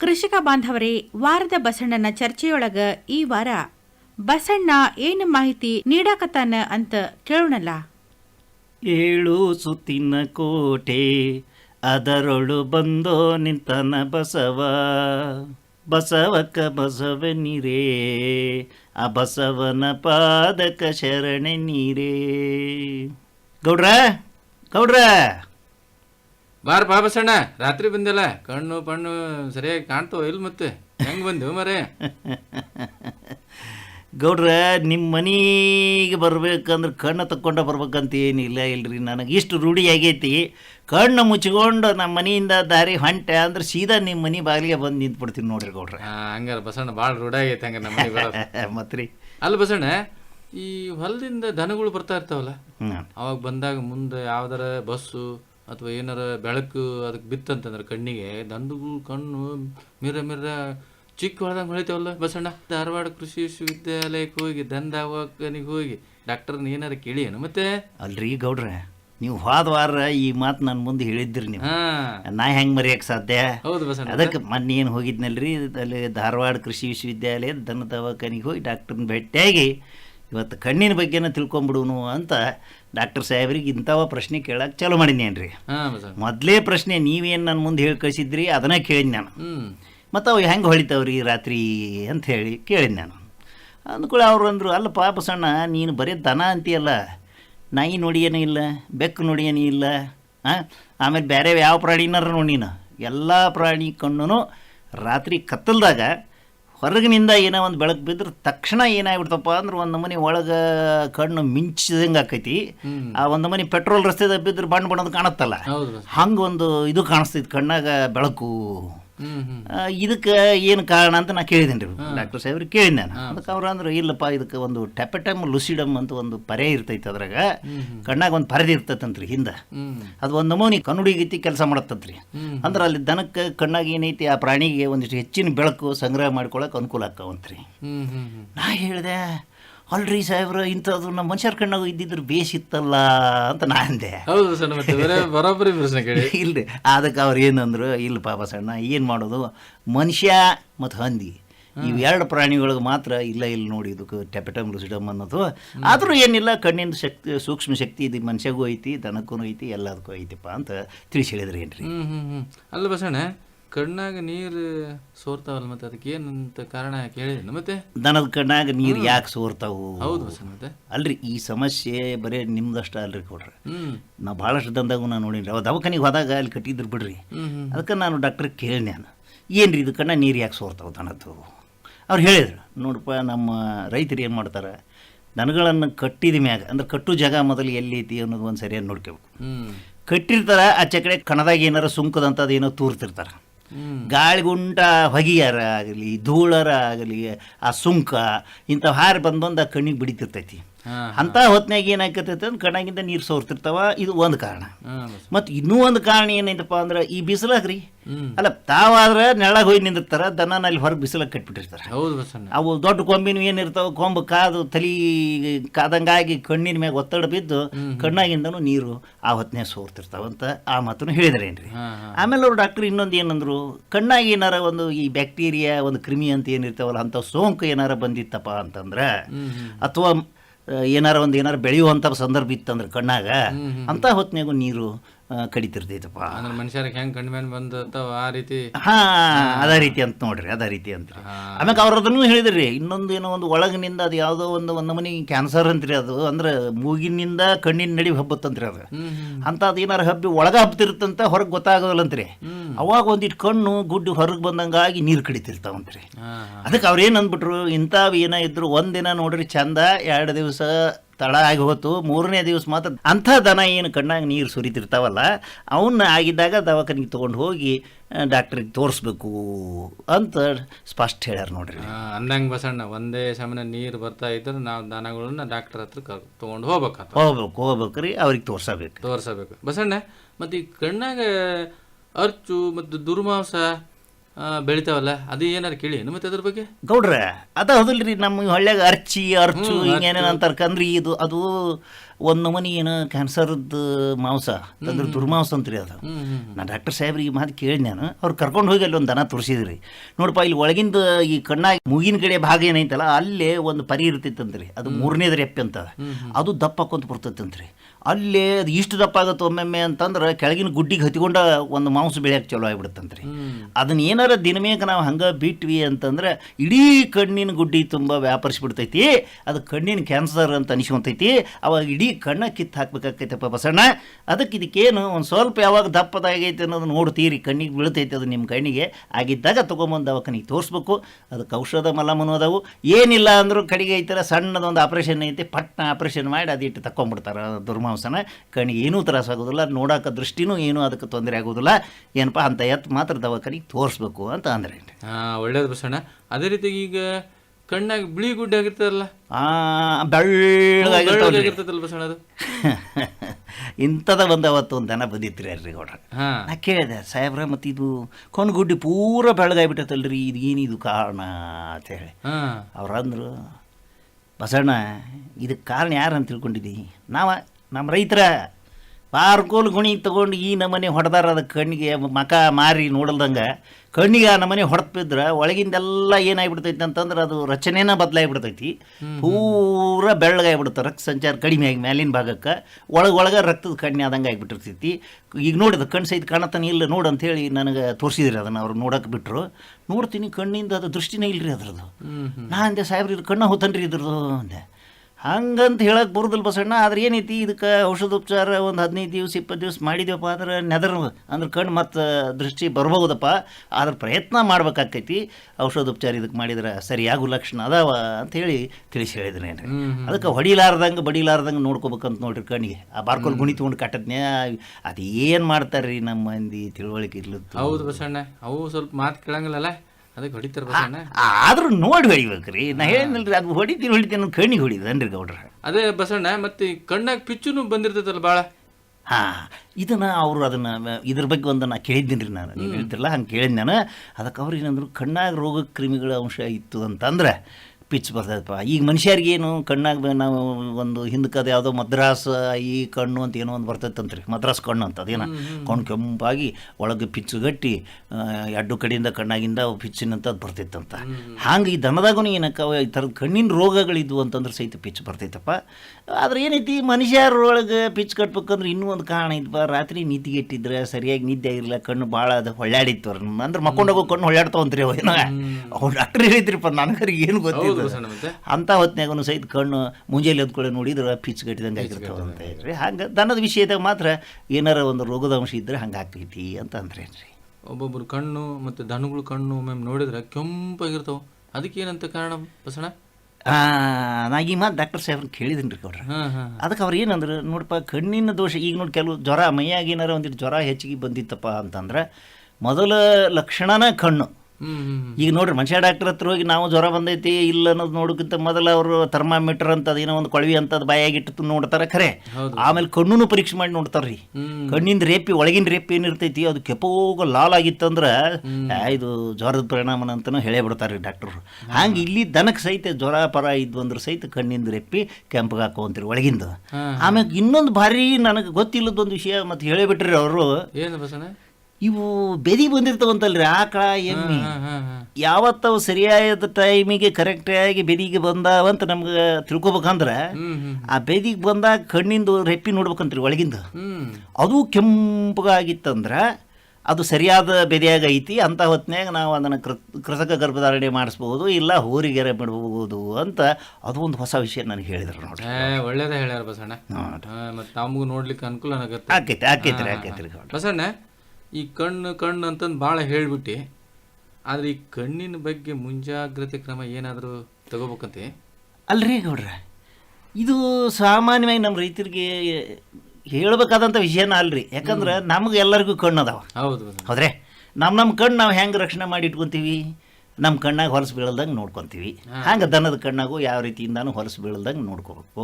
ಕೃಷಿಕ ಬಾಂಧವರೇ, ವಾರದ ಬಸಣ್ಣನ ಚರ್ಚೆಯೊಳಗ ಈ ವಾರ ಬಸಣ್ಣ ಏನು ಮಾಹಿತಿ ನೀಡಾಕತಾನ ಅಂತ ಕೇಳೋಣಲ್ಲ. ಏಳು ಸುತ್ತಿನ ಕೋಟೆ, ಅದರೊಳು ಬಂದೋ ನಿಂತನ ಬಸವ. ಬಸವಕ್ಕ ಬಸವ ನೀರೇ, ಆ ಬಸವನ ಪಾದಕ ಶರಣೆ ನೀರೇ. ಗೌಡ್ರ ಗೌಡ್ರ! ಬಾರ್ ಬಾ ಬಸಣ್ಣ ರಾತ್ರಿ ಬಂದಿಲ್ಲ ಕಣ್ಣು ಪಣ್ಣು ಸರಿಯಾಗಿ ಕಾಣ್ತವ ಇಲ್ಲ ಮತ್ತೆ? ಹೆಂಗ್ ಬಂದೆವು ಮರೆ? ಗೌಡ್ರ ನಿಮ್ಮ ಮನೆಗೆ ಬರ್ಬೇಕಂದ್ರೆ ಕಣ್ಣು ತಕ್ಕೊಂಡ ಬರ್ಬೇಕಂತ ಏನಿಲ್ಲ ಇಲ್ರಿ ನನಗೆ. ಇಷ್ಟು ರೂಢಿ ಆಗೈತಿ. ಕಣ್ಣು ಮುಚ್ಕೊಂಡು ನಮ್ಮ ಮನೆಯಿಂದ ದಾರಿ ಹೊಂಟೆ ಅಂದ್ರೆ ಸೀದಾ ನಿಮ್ಮ ಮನೆ ಬಾಗಿಲಿಗೆ ಬಂದು ನಿಂತ್ಬಿಡ್ತೀನಿ ನೋಡ್ರಿ ಗೌಡ್ರ. ಹಂಗಾರ ಬಸಣ್ಣ ಭಾಳ ರೂಢಿ ಆಗೈತೆ ಹಂಗ ನಮ್ಮ ಮತ್ರಿ? ಅಲ್ಲ ಬಸಣ್ಣ ಈ ಹೊಲದಿಂದ ದನಗಳು ಬರ್ತಾ ಇರ್ತಾವಲ್ಲ? ಅವಾಗ ಬಂದಾಗ ಮುಂದೆ ಯಾವ್ದಾರ ಬಸ್ಸು ಅಥವಾ ಏನಾರ ಬೆಳಕು ಅದಕ್ಕೆ ಬಿತ್ತಂತಂದ್ರೆ ಕಣ್ಣಿಗೆ ದಂದು ಕಣ್ಣು ಮಿರ ಮಿರ ಚಿಕ್ಕ ಹೊಳ್ದಂಗೆ ಹೊಳಿತಾವಲ್ಲ ಬಸಣ್ಣ. ಧಾರವಾಡ ಕೃಷಿ ವಿಶ್ವವಿದ್ಯಾಲಯಕ್ಕೆ ಹೋಗಿ ದಂದಾವಕನಿಗೆ ಹೋಗಿ ಡಾಕ್ಟರ್ನ ಏನಾರ ಏನು? ಮತ್ತೆ? ಅಲ್ರಿ ಗೌಡ್ರೆ ನೀವು ಹೋದ ವಾರ ಈ ಮಾತು ನನ್ನ ಮುಂದೆ ಹೇಳಿದ್ರಿ ನೀವು. ನಾ ಹೆಂಗೆ ಮರೆಯಕ್ಕೆ ಸಾಧ್ಯ? ಹೌದು ಬಸಣ್ಣ. ಅದಕ್ಕೆ ಮೊನ್ನೆ ಏನು ಹೋಗಿದ್ನಲ್ರಿ ಅಲ್ಲಿ ಧಾರವಾಡ ಕೃಷಿ ವಿಶ್ವವಿದ್ಯಾಲಯದ ದನ ದವಾಖಾನಿಗೆ ಹೋಗಿ ಡಾಕ್ಟರ್ನ ಭೇಟಿಯಾಗಿ ಇವತ್ತು ಕಣ್ಣಿನ ಬಗ್ಗೆನ ತಿಳ್ಕೊಂಬಿಡುನು ಅಂತ ಡಾಕ್ಟರ್ ಸಾಹೇಬ್ರಿಗೆ ಇಂಥವ ಪ್ರಶ್ನೆ ಕೇಳಕ್ಕೆ ಚಾಲೂ ಮಾಡಿದ್ನೇನ್ರಿ ಹಾ ಬಸಣ್ಣ ಮೊದಲೇ ಪ್ರಶ್ನೆ ನೀವೇನು ನನ್ನ ಮುಂದೆ ಹೇಳಿ ಕಳಿಸಿದ್ರಿ ಅದನ್ನ ಕೇಳಿದ್ ನಾನು. ಮತ್ತು ಅವು ಹೆಂಗೆ ಹೊಳಿತಾವ್ರಿ ರಾತ್ರಿ ಅಂತ ಹೇಳಿ ಕೇಳಿದ್ ನಾನು. ಅಂದ್ಕೊಳ್ಳಿ ಅವ್ರು ಅಂದರು ಅಲ್ಲಪ್ಪ ಸಣ್ಣ ನೀನು ಬರೀ ದನ ಅಂತೀಯಲ್ಲ ನಾಯಿ ನೋಡಿಯೇನೂ ಇಲ್ಲ ಬೆಕ್ಕು ನೋಡಿಯೇನೂ ಇಲ್ಲ ಹಾಂ ಆಮೇಲೆ ಬೇರೆ ಯಾವ ಪ್ರಾಣಿನಾರ ನೋಡಿನ ನೀನು? ಎಲ್ಲ ಪ್ರಾಣಿ ಕಣ್ಣು ರಾತ್ರಿ ಕತ್ತಲ್ದಾಗ ಹೊರಗಿನಿಂದ ಏನೋ ಒಂದು ಬೆಳಕು ಬಿದ್ರೆ ತಕ್ಷಣ ಏನಾಗ್ಬಿಡ್ತಪ್ಪ ಅಂದ್ರೆ ಒಂದು ಮನೆ ಒಳಗೆ ಕಣ್ಣು ಮಿಂಚಿದಂಗೆ ಆಕೈತಿ. ಆ ಒಂದು ಮನೆ ಪೆಟ್ರೋಲ್ ರಸ್ತೆದಾಗ ಬಿದ್ರೆ ಬಣ್ಣ ಬಣ್ಣದ ಕಾಣತ್ತಲ್ಲ. ಹಂಗೆ ಒಂದು ಇದು ಕಾಣಿಸ್ತೈತಿ ಕಣ್ಣಾಗ ಬೆಳಕು. ಇದಕ್ಕೆ ಏನು ಕಾರಣ ಅಂತ ನಾ ಕೇಳಿದ್ದೀನಿ ರೀ ಡಾಕ್ಟರ್ ಸಾಹೇಬ್ರಿಗೆ ಕೇಳಿದ್ದೆ ನಾನು. ಅದಕ್ಕೆ ಅವ್ರು ಅಂದ್ರೆ ಇಲ್ಲಪ್ಪ ಇದಕ್ಕೆ ಒಂದು ಟೆಪಟಮ್ ಲುಸಿಡಮ್ ಅಂತ ಒಂದು ಪರೆ ಇರ್ತೈತೆ ಅದ್ರಾಗ. ಕಣ್ಣಾಗ ಒಂದು ಪರದೆ ಇರ್ತೈತಂತ್ರಿ ಹಿಂದೆ. ಅದು ಒಂದು ನಮೂನಿ ಕನ್ನಡಿಗೈತಿ ಕೆಲಸ ಮಾಡತ್ತಂತ್ರಿ. ಅಂದ್ರೆ ಅಲ್ಲಿ ದನಕ್ಕೆ ಕಣ್ಣಾಗ ಏನೈತಿ ಆ ಪ್ರಾಣಿಗೆ ಒಂದಿಷ್ಟು ಹೆಚ್ಚಿನ ಬೆಳಕು ಸಂಗ್ರಹ ಮಾಡ್ಕೊಳಕ್ಕೆ ಅನುಕೂಲ ಆಕ್ಕವಂತ್ರಿ ನಾ ಹೇಳಿದೆ ಅಲ್ರಿ ಸಾಹೇಬ್ರ ಇಂಥದ್ದು ನಮ್ಮ ಮನುಷ್ಯರ ಕಣ್ಣಾಗ ಇದ್ದಿದ್ರು ಬೇಸಿತ್ತಲ್ಲ ಅಂತ ನಾ ಅಂದೆ. ಹೌದು ಸಣ್ಣ ಮತ್ತೆ ಬರೇ ಬರೋಬ್ಬರಿ ಪ್ರಶ್ನೆ ಕೇಳಿ. ಇಲ್ರಿ ಅದಕ್ಕೆ ಅವ್ರು ಏನಂದ್ರು ಇಲ್ಲ ಪಾಪ ಸಣ್ಣ ಏನು ಮಾಡೋದು? ಮನುಷ್ಯ ಮತ್ತು ಹಂದಿ. ಇವು ಎರಡು ಪ್ರಾಣಿಗಳಿಗೆ ಮಾತ್ರ ಇಲ್ಲ ಇಲ್ಲ ನೋಡಿ ಇದಕ್ಕೆ ಟೆಪಟಮ್ ಲುಸಿಡಮ್ ಅನ್ನೋದು. ಆದರೂ ಏನಿಲ್ಲ ಕಣ್ಣಿನ ಶಕ್ತಿ ಸೂಕ್ಷ್ಮ ಶಕ್ತಿ ಇದು ಮನುಷ್ಯಗೂ ಐತಿ ದನಕ್ಕೂ ಐತಿ ಎಲ್ಲದಕ್ಕೂ ಐತಿಪ್ಪ ಅಂತ ತಿಳಿಸಿ ಹೇಳಿದ್ರಿ ಏನ್ರಿ ಹ್ಞೂ ಅಲ್ಲ ಬಸಣ್ಣ ಕಣ್ಣಾಗ ನೀರು ಸೋರ್ತಾವಲ್ಲ ಮತ್ತೆ ಅದಕ್ಕೆ ಏನಂತ ಕಾರಣ ಕೇಳಿದ ಮತ್ತೆ? ದನದ ಕಣ್ಣಾಗ ನೀರು ಯಾಕೆ ಸೋರ್ತಾವು? ಹೌದು ಬಸಣ್ಣ ಮತ್ತೆ? ಅಲ್ರಿ ಈ ಸಮಸ್ಯೆ ಬರೇ ನಿಮ್ದಷ್ಟ ಅಲ್ರಿ ಕೊಡ್ರಿ. ಹ್ಮ್. ನಾ ಭಾಳಷ್ಟು ದಂದಾಗೂ ನಾನು ನೋಡೀನಿ ಅವ ದವಾಖಾನಿಗೆ ಹೋದಾಗ ಅಲ್ಲಿ ಕಟ್ಟಿದ್ರು ಬಿಡ್ರಿ. ಹ್ಮ್ ಹ್ಮ್. ಅದಕ್ಕೆ ನಾನು ಡಾಕ್ಟ್ರಿಗೆ ಕೇಳಿ ನಾನು. ಏನ್ರಿ ಇದು ಕಣ್ಣ ನೀರು ಯಾಕೆ ಸೋರ್ತಾವೆ ದನದ್ದು? ಅವ್ರು ಹೇಳಿದ್ರು ನೋಡಪ್ಪ ನಮ್ಮ ರೈತರು ಏನು ಮಾಡ್ತಾರೆ ದನಗಳನ್ನು ಕಟ್ಟಿದ ಮ್ಯಾಗ ಅಂದ್ರೆ ಕಟ್ಟು ಜಾಗ ಮೊದಲು ಎಲ್ಲಿ ಐತಿ ಅನ್ನೋದು ಒಂದು ಸರಿಯಾಗಿ ನೋಡ್ಕೋಬೇಕು ಹ್ಮ್. ಕಟ್ಟಿರ್ತಾರೆ ಆಚೆ ಕಡೆ ಕಣದಾಗ ಏನಾರ ಸುಂಕದಂಥದ್ದು ಏನೋ ತೂರ್ತಿರ್ತಾರೆ. ಗಾಳಿಗುಂಟ ಹೊಗೆಯರ ಆಗಲಿ ಧೂಳರ ಆಗಲಿ ಆ ಸುಂಕ ಇಂಥವು ಹಾರಿ ಬಂದು ಬಂದು ಆ ಕಣ್ಣಿಗೆ ಬಿಡಿತಿರ್ತೈತಿ. ಅಂಥ ಹೊತ್ನಾಗ ಏನಾಗತ್ತೈತೆ ಅಂದ್ರೆ ಕಣ್ಣಾಗಿಂದ ನೀರು ಸೋರ್ತಿರ್ತಾವ. ಇದು ಒಂದು ಕಾರಣ. ಮತ್ತೆ ಇನ್ನೂ ಒಂದು ಕಾರಣ ಏನೈತಪ್ಪ ಅಂದ್ರೆ ಈ ಬಿಸಿಲಾಗ ರೀ ಅಲ್ಲ ತಾವಾದ್ರೆ ನೆಳಗೆ ಹೋಗಿ ನಿಂದಿರ್ತಾರ ದನನ ಅಲ್ಲಿ ಹೊರಗೆ ಬಿಸಿಲಾಗ ಕಟ್ಬಿಟ್ಟಿರ್ತಾರೆ. ಅವು ದೊಡ್ಡ ಕೊಂಬಿನ ಏನಿರ್ತಾವ ಕೊಂಬು ಕಾದು ತಲಿ ಕಾದಂಗಾಗಿ ಕಣ್ಣಿನ ಮ್ಯಾಗ ಒತ್ತಡ ಬಿದ್ದು ಕಣ್ಣಾಗಿಂದನೂ ನೀರು ಆ ಹೊತ್ತಿನಾಗ ಸೋರ್ತಿರ್ತಾವಂತ ಆ ಮಾತನ್ನು ಹೇಳಿದ್ರೇನ್ರಿ. ಆಮೇಲೆ ಅವ್ರು ಡಾಕ್ಟರ್ ಇನ್ನೊಂದು ಏನಂದ್ರು ಕಣ್ಣಾಗಿ ಏನಾರ ಒಂದು ಈ ಬ್ಯಾಕ್ಟೀರಿಯಾ ಒಂದು ಕ್ರಿಮಿ ಅಂತ ಏನಿರ್ತಾವಲ್ಲ ಅಂತ ಸೋಂಕು ಏನಾರ ಬಂದಿತ್ತಪ್ಪ ಅಂತಂದ್ರೆ ಅಥವಾ ಏನಾರ ಒಂದು ಏನಾರ ಬೆಳೆಯುವಂಥ ಸಂದರ್ಭ ಇತ್ತಂದ್ರೆ ಕಣ್ಣಾಗ ಅಂತ ಹೊತ್ತಿನಾಗೂ ನೀರು ಕಡಿತಿರ್ತೈತಪ್ಪ. ಅಂದ್ರೆ ಮನುಷ್ಯರಿಗೆ ಹೆಂಗೆ ಕಣ್ಣು ಮೇಲೆ ಬಂದತ್ತಾವ ಆ ರೀತಿ? ಹಾ ಅದ ರೀತಿ ಅಂತ ನೋಡ್ರಿ ಅದ ರೀತಿ ಅಂತ ಆಮೇಲೆ ಆಮ್ಯಾಗ ಅವ್ರ ಅದನ್ನು ಹೇಳಿದ್ರಿ ಇನ್ನೊಂದು ಏನೋ ಒಂದು ಒಳಗಿನಿಂದ ಅದು ಯಾವುದೋ ಒಂದು ಒಂದು ಮನಿ ಕ್ಯಾನ್ಸರ್ ಅಂತ್ರಿ ಅದು ಅಂದ್ರೆ ಮೂಗಿನಿಂದ ಕಣ್ಣಿನ ನಡಿ ಹಬ್ಬತ್ತಂತ್ರಿ ಅದು. ಅಂತ ಅದು ಏನಾರು ಹಬ್ಬಿ ಒಳಗೆ ಹಬ್ತಿರ್ತಂತ ಹೊರಗೆ ಗೊತ್ತಾಗೋದಿಲ್ಲಂತ್ರಿ. ಅವಾಗ ಒಂದಿಟ್ಟು ಕಣ್ಣು ಗುಡ್ಡು ಹೊರಗೆ ಬಂದಂಗಾಗಿ ನೀರು ಕಡಿತಿರ್ತಾವಂತ್ರಿ. ಅದಕ್ಕೆ ಅವ್ರು ಏನು ಅಂದ್ಬಿಟ್ರು ಇಂಥವು ಏನ ಇದ್ರು ಒಂದಿನ ನೋಡ್ರಿ ಚಂದ ಎರಡು ದಿವಸ ತಳ ಆಗಿ ಹೋತು. ಮೂರನೇ ದಿವಸ ಮಾತ್ರ ಅಂಥ ದನ ಏನು ಕಣ್ಣಾಗ ನೀರು ಸುರಿತಿರ್ತಾವಲ್ಲ ಅವನ್ನ ಆಗಿದ್ದಾಗ ದವಾಖಾನಿಗೆ ತೊಗೊಂಡು ಹೋಗಿ ಡಾಕ್ಟ್ರಿಗೆ ತೋರಿಸ್ಬೇಕು ಅಂತ ಸ್ಪಷ್ಟ ಹೇಳ್ಯಾರ ನೋಡ್ರಿ. ಅಂದಂಗೆ ಬಸಣ್ಣ ಒಂದೇ ಸಮಯ ನೀರು ಬರ್ತಾ ಇದ್ರೆ ನಾವು ದನಗಳನ್ನ ಡಾಕ್ಟರ್ ಹತ್ರ ತೊಗೊಂಡು ಹೋಗ್ಬೇಕು ಹೋಗ್ಬೇಕು ಹೋಗ್ಬೇಕು ರೀ ಅವ್ರಿಗೆ ತೋರ್ಸಬೇಕು. ತೋರ್ಸಬೇಕು. ಬಸಣ್ಣ ಮತ್ತೆ ಈ ಕಣ್ಣಾಗ ಅರ್ಚು ಮತ್ತು ದುರ್ಮಾಂಸ ಬೆಳಿತಾವಲ್ಲ ಅದು ಏನಾರ ಕೇಳಿ ಮತ್ತೆ ಅದ್ರ ಬಗ್ಗೆ? ಗೌಡ್ರ ಅದ ಹೌದಲ್ರಿ ನಮ್ಮ ಹಳ್ಳ್ಯಾಗ ಅರ್ಚಿ ಅರ್ಚು ಹಿಂಗೇನೇನು ಅಂತಾರೆ ಕಂದ್ರಿ ಇದು ಅದು ಒಂದು ನಮೂನಿ ಏನು ಕ್ಯಾನ್ಸರ್ದು ಮಾಂಸ ಅಂದ್ರೆ ದುರ್ಮಾಂಸ ಅಂತ್ರಿ ಅದು. ನಾನು ಡಾಕ್ಟರ್ ಸಾಹೇಬ್ರಿಗೆ ಮಾತು ಕೇಳಿ ನಾನು. ಅವ್ರು ಕರ್ಕೊಂಡು ಹೋಗಿ ಅಲ್ಲಿ ಒಂದು ದನ ತೋರಿಸಿದ್ರಿ. ನೋಡಪ್ಪ ಇಲ್ಲಿ ಒಳಗಿಂದ ಈ ಕಣ್ಣಾಗಿ ಮೂಗಿನ ಕಡೆ ಭಾಗ ಏನೈತಲ್ಲ ಅಲ್ಲೇ ಒಂದು ಪರಿ ಇರ್ತಿತ್ತಂತ್ರಿ. ಅದು ಮೂರನೇದು ರೆಪ್ಪೆ ಅಂತ. ಅದು ದಪ್ಪ ಹಾಕೊಂತ ಬರ್ತೈತಂತ್ರಿ. ಅಲ್ಲೇ ಅದು ಇಷ್ಟು ದಪ್ಪ ಆಗುತ್ತೆ ಒಮ್ಮೊಮ್ಮೆ ಅಂತಂದ್ರೆ ಕೆಳಗಿನ ಗುಡ್ಡಿಗೆ ಹತ್ಕೊಂಡ ಒಂದು ಮಾಂಸ ಬೆಳೆಯಕ್ಕೆ ಚಲೋ ಆಗಿಬಿಡುತ್ತಂತ್ರಿ ಅದನ್ನ ಏನಾರ ದಿನಮೇಕ ನಾವು ಹಂಗೆ ಬಿಟ್ವಿ ಅಂತಂದ್ರೆ ಇಡೀ ಕಣ್ಣಿನ ಗುಡ್ಡಿ ತುಂಬ ವ್ಯಾಪರಿಸ್ಬಿಡ್ತೈತಿ. ಅದು ಕಣ್ಣಿನ ಕ್ಯಾನ್ಸರ್ ಅಂತ ಅನಿಸ್ಕೊಂತೈತಿ. ಅವಾಗ ಇಡೀ ಕಣ್ಣ ಕಿತ್ತು ಹಾಕ್ಬೇಕಾಕೈತಪ್ಪ ಬಸಣ್ಣ. ಅದಕ್ಕೆ ಇದಕ್ಕೇನು ಒಂದು ಸ್ವಲ್ಪ ಯಾವಾಗ ದಪ್ಪದಾಗೈತೆ ಅನ್ನೋದು ನೋಡ್ತೀರಿ. ಕಣ್ಣಿಗೆ ಬೀಳ್ತೈತಿ ಅದು ನಿಮ್ಮ ಕಣ್ಣಿಗೆ. ಆಗಿದ್ದಾಗ ತೊಗೊಂಬಂದು ದವಾಖಾನಿಗೆ ತೋರಿಸ್ಬೇಕು. ಅದಕ್ಕೆ ಔಷಧ ಮಲಮನು ಅದಾವು. ಏನಿಲ್ಲ ಅಂದರೂ ಕಡೆಗೆ ಐತರ ಸಣ್ಣದೊಂದು ಆಪ್ರೇಷನ್ ಐತಿ. ಪಟ್ನ ಆಪ್ರೇಷನ್ ಮಾಡಿ ಅದಿಟ್ಟು ತಗೊಂಬಿಡ್ತಾರೆ ದುರ್ಮಾಂಸನ ಕಣ್ಣಿಗೆ ಏನೂ ತ್ರಾಸಾಗೋದಿಲ್ಲ ನೋಡೋಕೆ ದೃಷ್ಟಿನೂ ಏನೂ ಅದಕ್ಕೆ ತೊಂದರೆ ಆಗೋದಿಲ್ಲ. ಏನಪ್ಪ ಅಂತ ಎತ್ತು ಮಾತ್ರ ದವಾಖಾನಿಗೆ ತೋರಿಸ್ಬೇಕು ಅಂತ ಅಂದ್ರೆ. ಒಳ್ಳೇದು ಬಸಣ್ಣ. ಅದೇ ರೀತಿ ಈಗ ಕಣ್ಣಾಗ ಬಿಳಿ ಗುಡ್ಡೆ ಆಗಿರ್ತದಲ್ಲ? ಬೆಳ್ಳಗಾಗಿರ್ತದಲ್ಲ ಬಸಣ್ಣ ಅದು? ಇಂಥದ ಒಂದು ಅವತ್ತು ಒಂದು ದನ ಬಂದಿತ್ತು ಅಲ್ರಿ ಗೌಡ್ರ. ನಾ ಕೇಳಿದೆ ಸಾಹೇಬ್ರ ಮತ್ತು ಇದು ಕೊನಗುಡ್ಡಿ ಪೂರ ಬೆಳಗಾಗ್ಬಿಟ್ಟೈತಲ್ರಿ ಇದು ಏನಿದು ಕಾರಣ ಅಂತ ಹೇಳಿ. ಅವ್ರಂದ್ರು ಅವ್ರು ಅಂದರು ಬಸಣ್ಣ ಇದಕ್ಕೆ ಕಾರಣ ಯಾರು ಅಂತ ತಿಳ್ಕೊಂಡಿದ್ದೀವಿ ನಾವ ನಮ್ಮ ರೈತರ ಪಾರ್ಕೋಲ್ ಗುಣಿ ತಗೊಂಡು ಈ ನಮನೆ ಹೊಡೆದಾರ ಅದಕ್ಕೆ ಕಣ್ಣಿಗೆ ಮಕ ಮಾರಿ ನೋಡಲ್ದಂಗೆ ಕಣ್ಣಿಗೆ ಆ ನಮನೆ ಹೊಡೆದು ಬಿದ್ರೆ ಒಳಗಿಂದೆಲ್ಲ ಏನಾಗ್ಬಿಡ್ತೈತಿ ಅಂತಂದ್ರೆ ಅದು ರಚನೆನ ಬದಲಾಗಿಬಿಡ್ತೈತಿ. ಪೂರ ಬೆಳ್ಳಗಾಗ್ಬಿಡುತ್ತೆ ರಕ್ತ ಸಂಚಾರ ಕಡಿಮೆ ಆಗಿ ಮೇಲಿನ ಭಾಗಕ್ಕೆ. ಒಳಗೆ ಒಳಗೆ ರಕ್ತದ ಕಣ್ಣಿ ಆದಂಗೆ ಆಗಿಬಿಟ್ಟಿರ್ತೈತಿ. ಈಗ ನೋಡಿದ ಕಣ್ಣು ಸಹಿತ ಕಾಣತಾನೆ ಇಲ್ಲ ನೋಡು ಅಂತೇಳಿ ನನಗೆ ತೋರಿಸಿದ್ರಿ ಅದನ್ನು ಅವ್ರು ನೋಡೋಕೆ ಬಿಟ್ಟರು ನೋಡ್ತೀನಿ ಕಣ್ಣಿಂದ ಅದು ದೃಷ್ಟಿನೇ ಇಲ್ಲರಿ ಅದ್ರದ್ದು. ನಾ ಅಂದೆ ಸಾಹೇಬ್ರಿ ಇದು ಕಣ್ಣು ಹೋತನ್ರಿ ಇದ್ರದ್ದು ಅಂದೆ. ಹಂಗಂತ ಹೇಳಕ್ಕೆ ಬರುದಿಲ್ಲ ಬಸಣ್ಣ ಆದ್ರೆ ಏನೈತಿ ಇದಕ್ಕೆ ಔಷಧೋಪಚಾರ ಒಂದು ಹದಿನೈದು ದಿವಸ ಇಪ್ಪತ್ತು ದಿವಸ ಮಾಡಿದ್ವಪ್ಪ ಅಂದ್ರೆ ನೆದರ್ ಅಂದ್ರೆ ಕಣ್ಣು ಮತ್ತು ದೃಷ್ಟಿ ಬರ್ಬೋದಪ್ಪ. ಆದ್ರೆ ಪ್ರಯತ್ನ ಮಾಡ್ಬೇಕಾಕೈತಿ ಔಷಧೋಪಚಾರ ಇದಕ್ಕೆ ಮಾಡಿದ್ರೆ ಸರಿಯಾಗು ಲಕ್ಷಣ ಅದಾವ ಅಂತ ಹೇಳಿ ತಿಳಿಸಿ ಹೇಳಿದ್ರೇನು ಅದಕ್ಕೆ ಹೊಡಿಲಾರ್ದಂಗೆ ಬಡಿಲಾರ್ದಂಗೆ ನೋಡ್ಕೋಬೇಕಂತ ನೋಡ್ರಿ ಕಣ್ಣಿಗೆ. ಆ ಬಾರ್ಕೋಲ್ ಗುಣಿ ತೊಗೊಂಡು ಕಟ್ಟದ್ನೇ ಅದು ಏನು ಮಾಡ್ತಾರ್ರಿ ನಮ್ಮ ಮಂದಿ ತಿಳುವಳಿಕೆ ಇರ್ಲತ್ತು. ಹೌದು ಬಸಣ್ಣ ಅವು ಸ್ವಲ್ಪ ಮಾತು ಕೇಳಂಗಿಲ್ಲಲ್ಲ? ಅದಕ್ಕೆ ಹೊಡಿತಾರ ಬಸಣ್ಣ ಆದ್ರೂ ನೋಡಿ ಹೊಡಿಬೇಕ್ರಿ. ನಾ ಹೇಳಿದ್ನಲ್ರಿ ಅದು ಹೊಡಿತೀನಿ ಹೊಡಿತೀನಿ ಕಣ್ಣಿಗೆ ಹೊಡಿದನ್ರಿ ಗೌಡ್ರ? ಅದೇ ಬಸಣ್ಣ ಮತ್ತೆ ಕಣ್ಣಾಗ ಪಿಚ್ಚುನು ಬಂದಿರ್ತೈತಲ್ಲ ಭಾಳ ಹಾ ಇದನ್ನ ಅವರು ಅದನ್ನ ಇದ್ರ ಬಗ್ಗೆ ಒಂದು ನಾ ಕೇಳಿದ್ದೀನಿ ರೀ ನಾನು. ನೀವು ಹೇಳ್ತಿರಲ್ಲ ಹಂಗೆ ಕೇಳಿದ್ ನಾನು. ಅದಕ್ಕೆ ಅವ್ರು ಏನಂದ್ರು ಕಣ್ಣಾಗ ರೋಗ ಕ್ರಿಮಿಗಳ ಅಂಶ ಇತ್ತು ಅಂತಂದ್ರೆ ಪಿಚ್ ಬರ್ತದಪ್ಪ. ಈಗ ಮನುಷ್ಯರಿಗೆ ಏನು ಕಣ್ಣಾಗ ನಾವು ಒಂದು ಹಿಂದಕ್ಕೆ ಅದು ಯಾವುದೋ ಮದ್ರಾಸ್ ಈ ಕಣ್ಣು ಅಂತ ಏನೋ ಒಂದು ಬರ್ತೈತಂತ್ರಿ. ಮದ್ರಾಸ್ ಕಣ್ಣು ಅಂತ ಅದೇನ? ಕಣ್ಣು ಕೆಂಪಾಗಿ ಒಳಗೆ ಪಿಚ್ಚು ಗಟ್ಟಿ ಎಡ್ಡು ಕಡೆಯಿಂದ ಕಣ್ಣಾಗಿಂದ ಪಿಚ್ಚಿನಂಥದ್ದು ಬರ್ತೈತಂತ. ಹಂಗೆ ಈ ದನದಾಗೂ ಏನಕ್ಕ ಈ ಥರದ ಕಣ್ಣಿನ ರೋಗಗಳಿದ್ವು ಅಂತಂದ್ರೆ ಸಹಿತ ಪಿಚ್ ಬರ್ತೈತಪ್ಪ. ಆದ್ರೆ ಏನೈತಿ ಮನುಷ್ಯರೊಳಗೆ ಪಿಚ್ ಕಟ್ಬೇಕಂದ್ರೆ ಇನ್ನೂ ಒಂದು ಕಾರಣ ಇದ್ವ. ರಾತ್ರಿ ನಿದ್ದೆಗೆಟ್ಟಿದ್ರೆ ಸರಿಯಾಗಿ ನಿದ್ದೆ ಆಗಿರಲಿಲ್ಲ ಕಣ್ಣು ಭಾಳ ಅದು ಹೊಳ್ಳಾಡಿತ್ತು ಅಂದ್ರೆ ಮಕ್ಕೊಂಡೋಗೋ ಕಣ್ಣು ಹೊಳ್ಳಾಡ್ತಾವಂತ್ರಿ ಏನೋ ಅವ್ರು ಡಾಕ್ಟರ್ ಹೇಳಿದ್ರಿಪ್ಪ ನನಗರಿಗೆ ಏನು ಗೊತ್ತಿಲ್ಲ. ಅಂಥ ಹೊತ್ತಿನಾಗೂ ಸಹಿತ ಕಣ್ಣು ಮುಂಜಾನೆ ಕೂಡ ನೋಡಿದ್ರೆ ಪಿಚ್ ಕಟ್ಟಿದಂಗೆ ಆಗಿರ್ತಾವೆ ಅಂತ ಹೇಳ್ರಿ. ಹಂಗೆ ದನದ ವಿಷಯದಾಗ ಮಾತ್ರ ಏನಾರ ಒಂದು ರೋಗದ ಅಂಶ ಇದ್ರೆ ಹಂಗೆ ಆಗ್ತೈತಿ ಅಂತ ಅಂದ್ರೇನ್ರಿ ಒಬ್ಬೊಬ್ರು ಕಣ್ಣು ಮತ್ತೆ ದನಗಳು ಕಣ್ಣು ಒಮ್ಮೆ ನೋಡಿದ್ರೆ ಕೆಂಪಾಗಿರ್ತಾವ. ಅದಕ್ಕೆ ಏನಂತ ಕಾರಣ ಬಸಣ? ನಾ ಈ ಮಾತು ಡಾಕ್ಟರ್ ಸಾಹೇಬ್ರನ್ನ ಕೇಳಿದ್ದೀನಿ ರೀ ಕೊಡ್ರಿ ಅದಕ್ಕೆ ಅವ್ರು ಏನಂದ್ರೆ ನೋಡಪ್ಪ ಕಣ್ಣಿನ ದೋಷ ಈಗ ನೋಡಿ ಕೆಲವು ಜ್ವರ ಮೈಯಾಗ ಏನಾರ ಒಂದಿಟ್ಟು ಜ್ವರ ಹೆಚ್ಚಿಗೆ ಬಂದಿತ್ತಪ್ಪ ಅಂತಂದ್ರೆ ಮೊದಲ ಲಕ್ಷಣನೇ ಕಣ್ಣು. ಈಗ ನೋಡ್ರಿ ಮನುಷ್ಯ ಡಾಕ್ಟರ್ ಹತ್ರ ಹೋಗಿ ನಾವು ಜ್ವರ ಬಂದೈತಿ ಇಲ್ಲ ಅನ್ನೋದು ನೋಡೋಕ್ಕಿಂತ ಮೊದಲು ಅವರು ಥರ್ಮಾಮೀಟರ್ ಅಂತ ಅದೇನೋ ಒಂದು ಕೊಳವಿ ಅಂತದ್ದು ಬಾಯಾಗಿಟ್ಟು ನೋಡ್ತಾರೆ ಖರೆ. ಆಮೇಲೆ ಕಣ್ಣು ಪರೀಕ್ಷೆ ಮಾಡಿ ನೋಡ್ತಾರೆ ರೀ ಹ್ಮ್. ಕಣ್ಣಿಂದ ರೇಪಿ ಒಳಗಿನ ರೇಪಿ ಏನಿರ್ತೈತಿ ಅದು ಕೆಪೋಗ ಲಾಲ್ ಆಗಿತ್ತಂದ್ರೆ ಇದು ಜ್ವರದ ಪರಿಣಾಮನ ಅಂತನೂ ಹೇಳೇ ಬಿಡ್ತಾರೆ ರೀ ಡಾಕ್ಟ್ರು. ಹಂಗೆ ಇಲ್ಲಿ ದನಕ್ಕೆ ಸಹಿತ ಜ್ವರ ಪರ ಇದ್ದು ಅಂದ್ರೆ ಸಹಿತ ಕಣ್ಣಿಂದ ರೆಪ್ಪಿ ಕೆಂಪಗೆ ಹಾಕೋಂತೀರಿ ಒಳಗಿಂದ. ಆಮೇಲೆ ಇನ್ನೊಂದು ಭಾರಿ ನನಗೆ ಗೊತ್ತಿಲ್ಲದೊಂದು ವಿಷಯ ಮತ್ತೆ ಹೇಳೇ ಬಿಟ್ರಿ ಅವರು. ಇವು ಬೆದಿ ಬಂದಿರ್ತಾವಂತಲ್ರಿ ಆಕಳ ಎಮ್ಮಿ. ಯಾವತ್ತವು ಸರಿಯಾದ ಟೈಮಿಗೆ ಕರೆಕ್ಟಾಗಿ ಬೆದಿಗೆ ಬಂದಾವಂತ ನಮ್ಗೆ ತಿಳ್ಕೊಬೇಕಂದ್ರೆ ಆ ಬೆದಿಗೆ ಬಂದಾಗ ಕಣ್ಣಿಂದು ರೆಪ್ಪಿ ನೋಡ್ಬೇಕಂತ್ರಿ ಒಳಗಿಂದ. ಅದು ಕೆಂಪಗಾಗಿತ್ತಂದ್ರೆ ಅದು ಸರಿಯಾದ ಬೆದೆಯಾಗ ಐತಿ ಅಂಥ ಹೊತ್ನ್ಯಾಗ ನಾವು ಅದನ್ನು ಕೃತಕ ಗರ್ಭಧಾರಣೆ ಮಾಡಿಸ್ಬೋದು ಇಲ್ಲ ಹೋರಿಗೆರೆ ಬಿಡ್ಬೋದು ಅಂತ ಅದು ಒಂದು ಹೊಸ ವಿಷಯ ನನಗೆ ಹೇಳಿದ್ರು ನೋಡ್ರಿ. ಒಳ್ಳೇದೇ ಹೇಳ್ಯಾರ ಬಸಣ್ಣ. ಮತ್ತೆ ನಮಗೂ ನೋಡ್ಲಿಕ್ಕೆ ಅನುಕೂಲ ಆಗತ್ತೆ. ಆಕೈತಿ ಆಕೈತಿ ಆಕೈತಿ ಗೌಡ್ರ. ಬಸಣ್ಣ ಈ ಕಣ್ಣು ಕಣ್ಣು ಅಂತಂದು ಭಾಳ ಹೇಳ್ಬಿಟ್ಟು. ಆದರೆ ಈ ಕಣ್ಣಿನ ಬಗ್ಗೆ ಮುಂಜಾಗ್ರತೆ ಕ್ರಮ ಏನಾದರೂ ತಗೋಬೇಕಂತೆ? ಅಲ್ರಿ ಗೌಡ್ರ ಇದು ಸಾಮಾನ್ಯವಾಗಿ ನಮ್ಮ ರೈತರಿಗೆ ಹೇಳ್ಬೇಕಾದಂಥ ವಿಷಯನ ಅಲ್ರಿ. ಯಾಕಂದ್ರೆ ನಮ್ಗೆ ಎಲ್ಲರಿಗೂ ಕಣ್ಣು ಅದಾವ ಹೌದು. ಹೌದ್ರೆ? ನಮ್ಮ ನಮ್ಮ ಕಣ್ಣು ನಾವು ಹೆಂಗೆ ರಕ್ಷಣೆ ಮಾಡಿ ಇಟ್ಕೊತೀವಿ? ನಮ್ಮ ಕಣ್ಣಾಗ ಹೊಲಸು ಬೀಳಲ್ದಂಗೆ ನೋಡ್ಕೊತೀವಿ. ಹಂಗೆ ದನದ ಕಣ್ಣಾಗೂ ಯಾವ ರೀತಿಯಿಂದನೂ ಹೊಲಸು ಬೀಳಲ್ದಂಗೆ ನೋಡ್ಕೋಬೇಕು.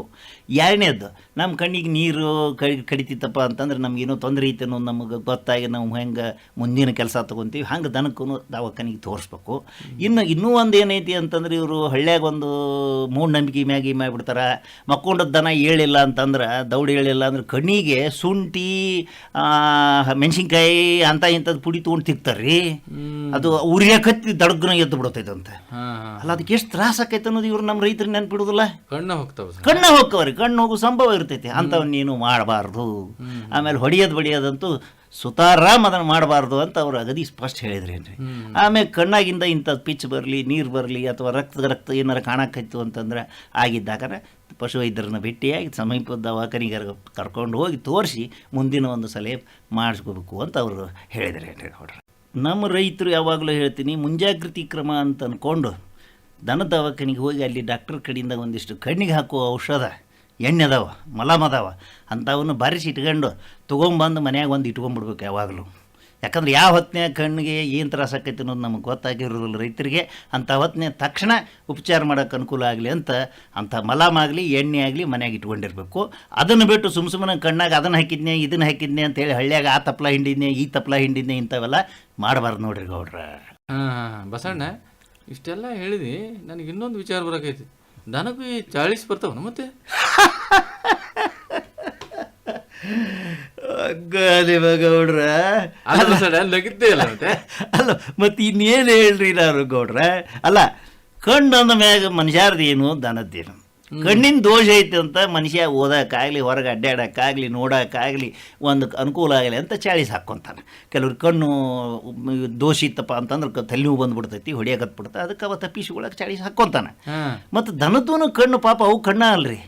ಎರಡನೇದ್ದು ನಮ್ಮ ಕಣ್ಣಿಗೆ ನೀರು ಕಡಿ ಕಡಿತಿತ್ತಪ್ಪ ಅಂತಂದ್ರೆ ನಮಗೇನೋ ತೊಂದರೆ ಐತೆ ಅನ್ನೋದು ನಮಗೆ ಗೊತ್ತಾಗಿ ನಾವು ಹೆಂಗೆ ಮುಂದಿನ ಕೆಲಸ ತೊಗೊತೀವಿ. ಹಂಗೆ ದನಕ್ಕೂ ದವಾಖಾನಿಗೆ ತೋರಿಸ್ಬೇಕು. ಇನ್ನು ಇನ್ನೂ ಒಂದು ಏನೈತಿ ಅಂತಂದ್ರೆ ಇವರು ಹಳ್ಳ್ಯಾಗ ಒಂದು ಮೂಢನಂಬಿಕೆ ಮ್ಯಾಗಿ ಮಾಡಿಬಿಡ್ತಾರೆ ಮಕ್ಕೊಂಡದ ದನ ಏಳಿಲ್ಲ ಅಂತಂದ್ರೆ ದೌಡ್ ಹೇಳಿಲ್ಲ ಅಂದ್ರೆ ಕಣ್ಣಿಗೆ ಶುಂಠಿ ಮೆಣಸಿನ್ಕಾಯಿ ಅಂತ ಇಂಥದ್ದು ಪುಡಿ ತೊಗೊಂಡು ತಿಕ್ತಾರ್ರಿ. ಅದು ಉರಿಯಾಕತ್ತಿ ದಡಗ್ನ ಎದ್ದು ಬಿಡುತ್ತೈತಂತೆ ಅಲ್ಲ ಅದಕ್ಕೆ ಎಷ್ಟು ತ್ರಾಸ ಆಕೈತೆ ಅನ್ನೋದು ಇವ್ರು ನಮ್ಮ ರೈತರು ನೆನ್ಪಿಡುದಿಲ್ಲ? ಕಣ್ಣ ಹೋಗ್ತಾವ ಕಣ್ಣ ಹೋಗ್ಕವ್ರಿ ಕಣ್ಣು ಹೋಗೋ ಸಂಭವ ಇರ್ತೈತಿ. ಅಂಥವನ್ನ ನೀನು ಮಾಡಬಾರ್ದು. ಆಮೇಲೆ ಹೊಡಿಯೋದು ಬಡಿಯೋದಂತೂ ಸುತಾರಾಮ್ ಅದನ್ನು ಮಾಡಬಾರ್ದು ಅಂತ ಅವರು ಅಗದಿ ಸ್ಪಷ್ಟ ಹೇಳಿದ್ರೇನ್ರಿ. ಆಮೇಲೆ ಕಣ್ಣಾಗಿಂದ ಇಂಥದ್ದು ಪಿಚ್ ಬರಲಿ ನೀರು ಬರಲಿ ಅಥವಾ ರಕ್ತ ರಕ್ತ ಏನಾರು ಕಾಣಕ್ಕಾಯ್ತು ಅಂತಂದ್ರೆ ಆಗಿದ್ದಾಗನ ಪಶುವೈದ್ಯರನ್ನ ಭೇಟಿಯಾಗಿ ಸಮೀಪದ ದವಾಖಾನಿಗೆ ಕರ್ಕೊಂಡು ಹೋಗಿ ತೋರಿಸಿ ಮುಂದಿನ ಒಂದು ಸಲಹೆ ಮಾಡಿಸ್ಕೋಬೇಕು ಅಂತ ಅವರು ಹೇಳಿದ್ರೇನ್ರಿ ನೋಡ್ರಿ ನಮ್ಮ ರೈತರು ಯಾವಾಗಲೂ ಹೇಳ್ತೀನಿ ಮುಂಜಾಗೃತಿ ಕ್ರಮ ಅಂತ ಅಂದ್ಕೊಂಡು ದನ ದವಾಖಾನಿಗೆ ಹೋಗಿ ಅಲ್ಲಿ ಡಾಕ್ಟರ್ ಕಡೆಯಿಂದ ಒಂದಿಷ್ಟು ಕಣ್ಣಿಗೆ ಹಾಕುವ ಔಷಧ, ಎಣ್ಣೆ ಅದಾವ, ಮಲಮ್ ಅದಾವ, ಅಂಥವನ್ನು ಬಾರಿಸಿ ಇಟ್ಕೊಂಡು ತೊಗೊಂಬಂದು ಮನ್ಯಾಗ ಒಂದು ಇಟ್ಕೊಂಬಿಡ್ಬೇಕು ಯಾವಾಗಲೂ. ಯಾಕಂದ್ರೆ ಯಾವ ಹೊತ್ತಿನ ಕಣ್ಣಿಗೆ ಏನು ತ್ರಾಸ ಆಕೈತೆ ಅನ್ನೋದು ನಮಗೆ ಗೊತ್ತಾಗಿರೋದಿಲ್ಲ ರೈತರಿಗೆ. ಅಂಥ ಹೊತ್ತಿನ ತಕ್ಷಣ ಉಪಚಾರ ಮಾಡೋಕ್ಕೆ ಅನುಕೂಲ ಆಗಲಿ ಅಂತ ಅಂಥ ಮಲಾಮ್ ಆಗಲಿ, ಎಣ್ಣೆ ಆಗಲಿ ಮನ್ಯಾಗ ಇಟ್ಕೊಂಡಿರಬೇಕು. ಅದನ್ನು ಬಿಟ್ಟು ಸುಮ್ಮ ಸುಮ್ಮನೆ ಕಣ್ಣಾಗ ಅದನ್ನು ಹಾಕಿದ್ನೆ, ಇದನ್ನು ಹಾಕಿದ್ನೆ ಅಂತೇಳಿ ಹಳ್ಳಿಯಾಗ ಆ ತಪ್ಲ ಹಿಂಡಿದ್ನೆ, ಈ ತಪ್ಲ ಹಿಂಡಿದ್ನೆ ಇಂಥವೆಲ್ಲ ಮಾಡಬಾರ್ದು ನೋಡ್ರಿ ಗೌಡ್ರ. ಹಾ. ಬಸಣ್ಣ, ಇಷ್ಟೆಲ್ಲ ಹೇಳಿದಿ, ನನಗೆ ಇನ್ನೊಂದು ವಿಚಾರ ಬರಕೈತಿ. ನನಗೂ ಈ ಚಾಳಿಸ್ ಬರ್ತಾವನು ಮತ್ತೆ? ಗೌಡ್ರ ಅಲ್ಲ ಮತ್ತೆ. ಅಲ್ಲ ಮತ್ತೆ ಇನ್ನೇನು ಹೇಳ್ರಿ ನಾನು ಗೌಡ್ರ? ಅಲ್ಲ ಕಣ್ಣು ಅಂದ ಮ್ಯಾಗ ಮನುಷ್ಯಾರ್ದೇನು ಏನು ದನದ್ದೇನು? ಕಣ್ಣಿನ ದೋಷ ಐತೆ ಅಂತ ಮನುಷ್ಯ ಓದೋಕ್ಕಾಗಲಿ ಹೊರಗೆ ಅಡ್ಡಾಡೋಕ್ಕಾಗಲಿ ನೋಡೋಕ್ಕಾಗಲಿ ಒಂದು ಅನುಕೂಲ ಆಗಲಿ ಅಂತ ಚಾಳಿಸ್ ಹಾಕ್ಕೊತಾನೆ ಕೆಲವ್ರು ಕಣ್ಣು ದೋಷ ಇತ್ತಪ್ಪ ಅಂತಂದ್ರೆ ಕ- ತಲೆ ನೋವು ಬಂದ್ಬಿಡ್ತೈತಿ ಹೊಡಿಯಾಕತ್ಬಿಡ್ತ ಅದಕ್ಕೆ ಅವ ತಪ್ಪಿಸಿಕೊಳ್ಳೋಕೆ ಚಾಳಿಸ್ ಹಾಕ್ಕೊತಾನೆ ಮತ್ತು ದನದೂ ಕಣ್ಣು ಪಾಪ ಅವು ಕಣ್ಣ ಅಲ್ರಿ.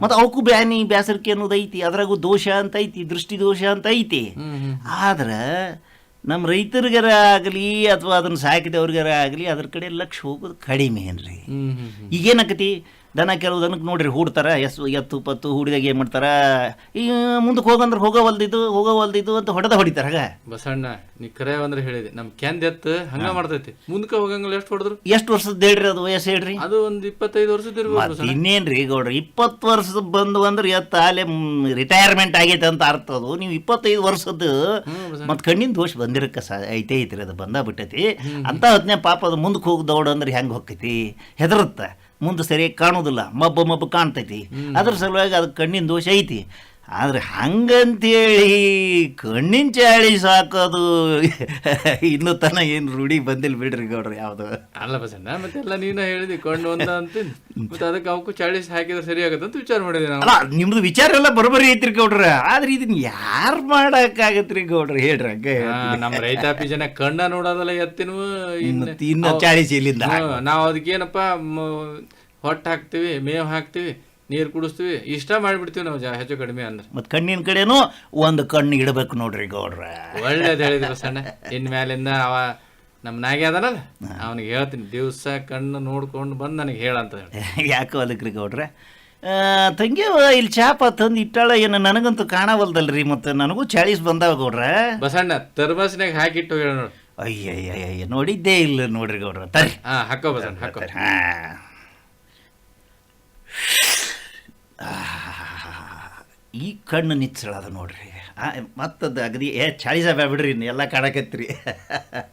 ಮತ್ತು ಅವಕ್ಕೂ ಬ್ಯಾನಿ ಬ್ಯಾಸರಿಕೆ ಅನ್ನೋದು ಐತಿ ಅದ್ರಾಗೂ ದೋಷ ಅಂತ ಐತಿ ದೃಷ್ಟಿ ದೋಷ ಅಂತ ಐತಿ. ಆದ್ರೆ ನಮ್ಮ ರೈತರಿಗರ ಆಗಲಿ ಅಥವಾ ಅದನ್ನು ಸಾಕಿದವ್ರಿಗರ ಆಗಲಿ ಅದ್ರ ಕಡೆ ಲಕ್ಷ ಹೋಗೋದು ಕಡಿಮೆ ಏನ್ರಿ. ಈಗೇನಾಕತಿ? ದನ ಕೆಲವು ದನಕ್ಕೆ ನೋಡ್ರಿ ಹೂಡ್ತಾರೆ ಎಸ್ ಎತ್ತು ಪತ್ತು ಹೂಡಿದಾಗ ಏನು ಮಾಡ್ತಾರೆ ಈ ಮುಂದಕ್ಕೆ ಹೋಗಂದ್ರೆ ಹೋಗೋ ಹೊಲ್ದಿದ್ದು ಹೋಗೋ ಹೊಲ್ದಿದ್ದು ಅಂತ ಹೊಡೆದ ಹೊಡಿತಾರೆ ಆಗ ಬಸಣ್ಣ ನೀ ಕರೆ ಅಂದ್ರೆ ಹೇಳಿದೆ ನಮ್ಮ ಕೆಂದ ಎತ್ತು ಹಂಗ ಮಾಡ್ತೈತಿ. ಮುಂದಕ್ಕೆ ಹೋಗಂಗಿಲ್ಲ ಎಷ್ಟು ಹೊಡೆದ್ರು? ಎಷ್ಟು ವರ್ಷದ ಹೇಳ್ರಿ ಅದು ವಯಸ್ಸು ಹೇಳ್ರಿ? ಅದು ಒಂದು ಇಪ್ಪತ್ತೈದು ವರ್ಷದ ಇರ್ಬೋದು ರೀ ಇನ್ನೇನ್ರಿ ಗೌಡ್ರಿ ಇಪ್ಪತ್ತು ವರ್ಷದ ಬಂದು ಅಂದ್ರೆ ಎತ್ತ ಅಲ್ಲೇ ರಿಟೈರ್ಮೆಂಟ್ ಆಗೈತೆ ಅಂತ ಅರ್ಥ ಅದು. ನೀವು ಇಪ್ಪತ್ತೈದು ವರ್ಷದ್ದು ಮತ್ತೆ ಕಣ್ಣಿನ ದೋಷ ಬಂದಿರಕ್ಕೆ ಸಾ ಐತೆ ಐತ್ರಿ ಅದು ಬಂದ ಬಿಟ್ಟೈತಿ. ಅಂತ ಹೊತ್ನ್ಯಾಗ ಪಾಪ ಅದು ಮುಂದಕ್ಕೆ ಹೋಗಿ ದೌಡ ಅಂದ್ರೆ ಹೆಂಗೆ ಹೊಕ್ಕೈತಿ? ಹೆದರುತ್ತೆ. ಮುಂದೆ ಸರಿಯಾಗಿ ಕಾಣೋದಿಲ್ಲ ಮಬ್ಬ ಮಬ್ಬು ಕಾಣ್ತೈತಿ. ಅದ್ರ ಸಲುವಾಗಿ ಅದಕ್ಕೆ ಕಣ್ಣಿನ ದೋಷ ಐತಿ. ಆದ್ರೆ ಹಂಗಂತೇಳಿ ಕಣ್ಣಿನ ಚಾಳಿ ಸಾಕೋದು ಇನ್ನು ತನ ಏನು ರೂಢಿ ಬಂದಿಲ್ಲ ಬಿಡ್ರಿ ಗೌಡ್ರಿ ಯಾವುದು. ಅಲ್ಲ ಬಸಣ್ಣ ಮತ್ತೆಲ್ಲ ಎಲ್ಲ ಹೇಳಿದ್ವಿ ಹೇಳಿದಿ ಕಣ್ಣು ಒಂದ ಅಂತೀನಿ. ಮತ್ತೆ ಅದಕ್ಕೆ ಅವಕ್ಕೂ ಚಾಳಿಸ್ ಹಾಕಿದ್ರೆ ಸರಿ ಆಗುತ್ತೆ ಅಂತ ವಿಚಾರ ಮಾಡಿದೆ ನಾವು. ಅಲ್ಲ ನಿಮ್ದು ವಿಚಾರ ಎಲ್ಲ ಬರೋಬ್ಬರಿ ಐತ್ರಿ ಗೌಡ್ರ. ಆದ್ರೆ ಇದನ್ನ ಯಾರು ಮಾಡಕ್ಕಾಗತ್ರಿ ಗೌಡ್ರಿ? ಹೇಳ್ರಿ ಹಂಗೆ ನಮ್ಮ ರೈತಾಪಿ ಜನ ಕಣ್ಣ ನೋಡೋದಲ್ಲ ಎತ್ತಿನ ಇನ್ನು ಇನ್ನು ಚಾಳಿಸಿ ಇಲ್ಲಿಂದ ನಾವು ಅದಕ್ಕೇನಪ್ಪ ಹೊಟ್ಟು ಹಾಕ್ತೀವಿ ಮೇವು ಹಾಕ್ತಿವಿ. ನೀರ್ ಕುಡಿಸ್ತೀವಿ. ಇಷ್ಟ ಮಾಡಿಬಿಡ್ತೀವಿ ನಾವು ಜಾ- ಹೆಚ್ಚು ಕಡಿಮೆ ಅಂದ್ರೆ. ಮತ್ತು ಕಣ್ಣಿನ ಕಡೆನೂ ಒಂದು ಕಣ್ಣು ಇಡಬೇಕು ನೋಡ್ರಿ ಗೌಡ್ರ. ಒಳ್ಳೇದು ಹೇಳಿದ್ರು ಸಣ್ಣ ಇನ್ ಮ್ಯಾಲಿಂದ ಅವ ನಮ್ಮ ನಾಗೆ ಅದನಲ್ಲ? ಅವನಿಗೆ ಹೇಳ್ತೀನಿ ದಿವ್ಸ ಕಣ್ಣು ನೋಡ್ಕೊಂಡು ಬಂದು ನನಗೆ ಹೇಳಂತ ಹೇಳಿ. ಯಾಕೋ ಅದಕ್ರಿ ಗೌಡ್ರ? ಆ, ತಂಗಿಯವ ಇಲ್ಲಿ ಚಾಪ ತಂದು ಇಟ್ಟಾಳ ಏನು ನನಗಂತೂ ಕಾಣವಲ್ದಲ್ರಿ ಮತ್ತು ನನಗೂ ಚಾಳೀಸ್ ಬಂದಾವ ಗೌಡ್ರ. ಬಸಣ್ಣ ತರ್ಬಸ್ನಾಗ ಹಾಕಿಟ್ಟು ಹೇಳ ನೋಡು. ಅಯ್ಯ ನೋಡಿದ್ದೇ ಇಲ್ಲ ನೋಡ್ರಿ ಗೌಡ್ರ. ತರಿ ಹಾ ಹಾಕೋ ಬಸಣ್ಣ ಹಾಕೋ. ಹಾ. ಈ ಕಣ್ಣು ನಿಚ್ಚಳದ ನೋಡ್ರಿ. ಮತ್ತದ್ದು ಅಗದಿ ಏ ಚಾಳಿಸ ಬಿಡ್ರಿ ಇನ್ನು ಎಲ್ಲ ಕಾಣಕತ್ರಿ.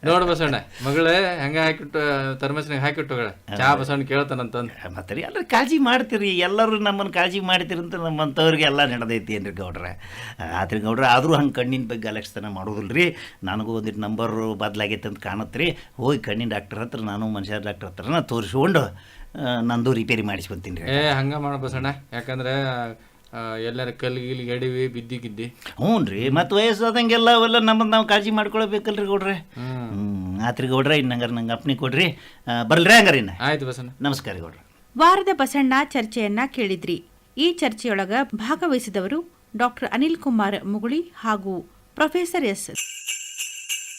ನೋಡ್ ಬಸಣ್ಣ ಮಗಳೇ ಹೆಂಗ ಹಾಕಿಟ್ಟು ತರ್ಮಸ್ನಾಗ ಹಾಕಿಟ್ಟು ಚಾ ಬಸಣ್ಣ ಕೇಳ್ತಾನಂತಂದ್. ಮತ್ತೆ ರೀ ಎಲ್ಲರೂ ಕಾಳಜಿ ಮಾಡ್ತೀರಿ. ಎಲ್ಲರೂ ನಮ್ಮನ್ನು ಕಾಳಜಿ ಮಾಡ್ತೀರಿ ಅಂತ ನಮ್ಮಂಥವ್ರಿಗೆ ಎಲ್ಲ ನಡೆದೈತಿ ಏನ್ರಿ ಗೌಡ್ರ. ಆತ್ರಿ ಗೌಡ್ರ ಆದರೂ ಹಂಗೆ ಕಣ್ಣಿನ ಬಗ್ಗೆ ಅಲಕ್ಷತನ ಮಾಡೋದಿಲ್ಲ ರೀ ನನಗೂ ಒಂದಿಟ್ಟು ನಂಬರು ಬದಲಾಗೈತೆ ಅಂತ ಕಾಣತ್ತೆ ರೀ ಹೋಗಿ ಕಣ್ಣಿನ ಡಾಕ್ಟರ್ ಹತ್ರ ನಾನು ಮನುಷ್ಯ ಡಾಕ್ಟರ್ ಹತ್ರನ ತೋರಿಸ್ಕೊಂಡು ನಂದು ರಿಪೇರಿ ಮಾಡಿಸ್ಕೊಂತೀನಿ ರೀ. ಏ ಹಂಗೆ ಮಾಡ ಬಸಣ್ಣ ಯಾಕಂದ್ರೆ ಎಲ್ಲಾರ ಕಲ್ಗಿಲ್ ಎಡವಿ ಬಿದ್ದಿ ಗಿದ್ದಿ. ಹ್ಞೂ ರೀ ಮತ್ತು ವಯಸ್ಸಾದಂಗೆಲ್ಲ ಅವೆಲ್ಲ ನಮ್ಮದು ನಾವು ಕಾಳಜಿ ಮಾಡ್ಕೊಳ್ಬೇಕಲ್ರಿ ಗೌಡ್ರೆ. ಆತ್ರಿ ಗೌಡ್ರೆ ಇನ್ನು ಹಂಗಾರೆ ನಂಗೆ ಅಪ್ನಿ ಕೊಡ್ರಿ. ಬರಲ್ರಿ ಬರ್ಲ್ರಿ ಹಂಗಾರೆ ಇನ್ನು. ಆಯ್ತು ಬಸಣ್ಣ. ನಮಸ್ಕಾರ ಗೌಡ್ರೆ. ವಾರದ ಬಸಣ್ಣ ಚರ್ಚೆಯನ್ನ ಕೇಳಿದ್ರಿ. ಈ ಚರ್ಚೆಯೊಳಗ ಭಾಗವಹಿಸಿದವರು ಡಾಕ್ಟರ್ ಅನಿಲ್ ಕುಮಾರ್ ಮುಗುಳಿ ಹಾಗೂ ಪ್ರೊಫೆಸರ್ ಎಸ್.